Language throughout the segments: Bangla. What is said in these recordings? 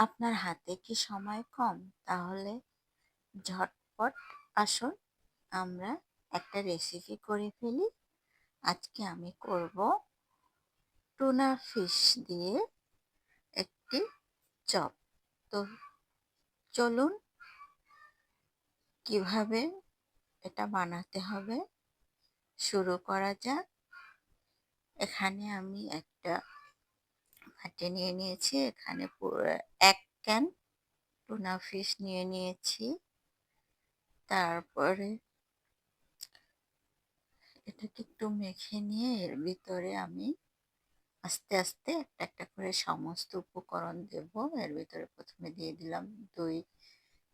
আপনার হাতে কি সময় কম? তাহলে ঝটপট আসুন, আমরা একটা রেসিপি করে ফেলি। আজকে আমি করব টুনা ফিশ দিয়ে একটি চপ। তো চলুন কীভাবে এটা বানাতে হবে? শুরু করা যাক। এখানে আমি একটা হাটে নিয়ে নিয়েছি, এখানে এক ক্যান টুনা ফিশ নিয়ে নিয়েছি। তারপরে এটাকে একটু মেখে নিয়ে এর ভিতরে আমি আস্তে আস্তে একটা একটা করে সমস্ত উপকরণ দেব। এর ভিতরে প্রথমে দিয়ে দিলাম দুই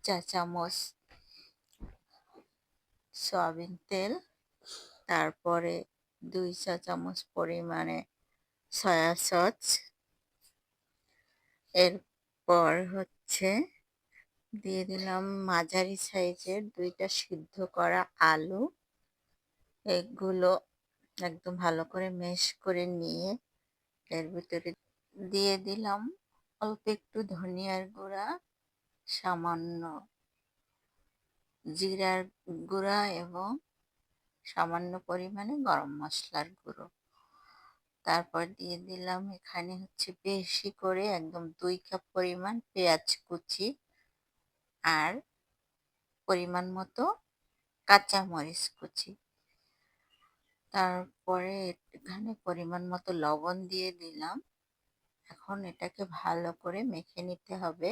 চা চামচ সয়াবিন তেল, তারপরে দুই চা চামচ পরিমাণে সয়া সস এরপর হচ্ছে দিয়ে দিলাম মাঝারি সাইজের দুইটা সিদ্ধ করা আলু। এগুলো একদম ভালো করে মেশ করে নিয়ে এর ভিতরে দিয়ে দিলাম অল্প একটু ধনিয়ার গুঁড়া, সামান্য জিরার গুঁড়া এবং সামান্য পরিমাণে গরম মশলার গুঁড়ো। তারপর দিয়ে দিলাম এখানে হচ্ছে বেশি করে একদম দুই কাপ পরিমাণ পেঁয়াজ কুচি আর পরিমাণ মতো কাঁচা মরিচ কুচি। তারপরে এখানে পরিমাণ মতো লবণ দিয়ে দিলাম। এখন এটাকে ভালো করে মেখে নিতে হবে।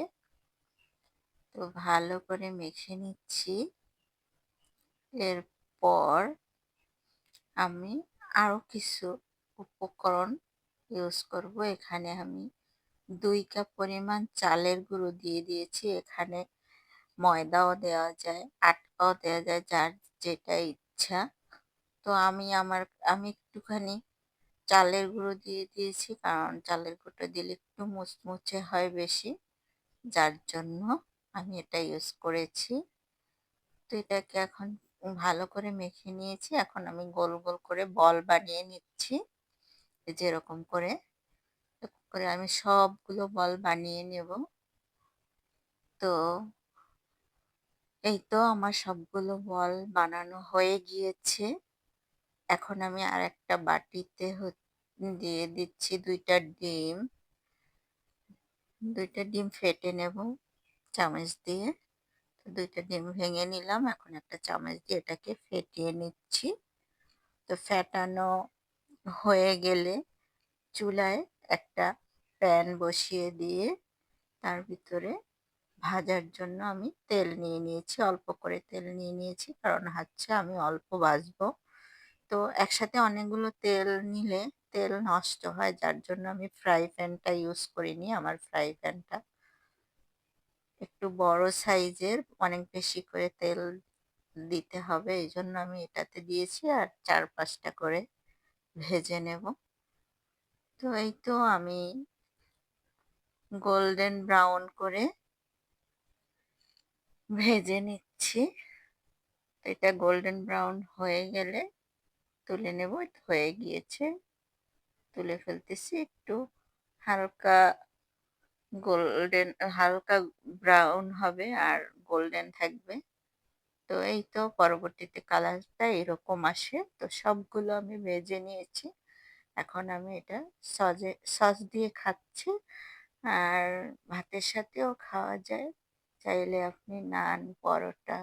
তো ভালো করে মেখে নিচ্ছি। এরপর আমি আরও কিছু উপকরণ ইউজ করব। এখানে আমি দুই কাপ পরিমাণ চালের গুঁড়ো দিয়ে দিয়েছি। এখানে ময়দাও দেওয়া যায়, আটকাও দেওয়া যায় যার যেটা ইচ্ছা। তো আমি আমার, আমি একটুখানি চালের গুঁড়ো দিয়ে দিয়েছি, কারণ চালের গুঁড়োটা দিলে একটু মুচমুচে হয় বেশি। যার জন্য আমি এটা ইউজ করেছি। তো এটাকে এখন ভালো করে মেখে নিয়েছি। এখন আমি গোল গোল করে বল বানিয়ে নিচ্ছি। যেরকম করে করে আমি সবগুলো বল বানিয়ে নেব। তো এই তো আমার সবগুলো বল বানানো হয়ে গিয়েছে। এখন আমি আর একটা বাটিতে দিয়ে দিচ্ছি দুইটা ডিম। দুইটা ডিম ফেটে নেব চামচ দিয়ে। দুইটা ডিম ভেঙে নিলাম, এখন একটা চামচ দিয়ে এটাকে ফেটিয়ে নিচ্ছি। তো ফেটানো হয়ে গেলে চুলায় একটা প্যান বসিয়ে দিয়ে তার ভিতরে ভাজার জন্য আমি তেল নিয়ে নিয়েছি, অল্প করে তেল নিয়ে নিয়েছি। কারণ হচ্ছে আমি অল্প ভাজবো। তো একসাথে অনেকগুলো তেল নিলে তেল নষ্ট হয়, যার জন্য আমি ফ্রাই প্যানটা ইউজ করিনি, আমার ফ্রাই প্যানটা। একটু বড় সাইজের, অনেক বেশি করে তেল দিতে হবে এই জন্য আমি এটাতে দিয়েছি আর চার পাঁচটা করে ভেজে নেব। তো এই তো আমি গোল্ডেন ব্রাউন করে ভেজে নিচ্ছি। এটা গোল্ডেন ব্রাউন হয়ে গেলে তুলে নেব। হয়ে গিয়েছে। তুলে ফেলতেছি একটু হালকা গোল্ডেন হালকা ব্রাউন হবে আর গোল্ডেন থাকবে। তো এই তো পরবর্তীতে কালারটা এরকম আসে। তো সবগুলো আমি ভেজে নিয়েছি। এখন আমি এটা সজে, সস দিয়ে খাচ্ছি। আর ভাতের সাথেও খাওয়া যায়। চাইলে আপনি নান, পরোটা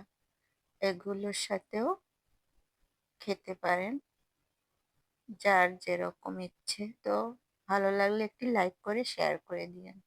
এগুলোর সাথেও খেতে পারেন। যার যেরকম ইচ্ছে। তো ভালো লাগলে একটি লাইক করে, শেয়ার করে দিয়েন।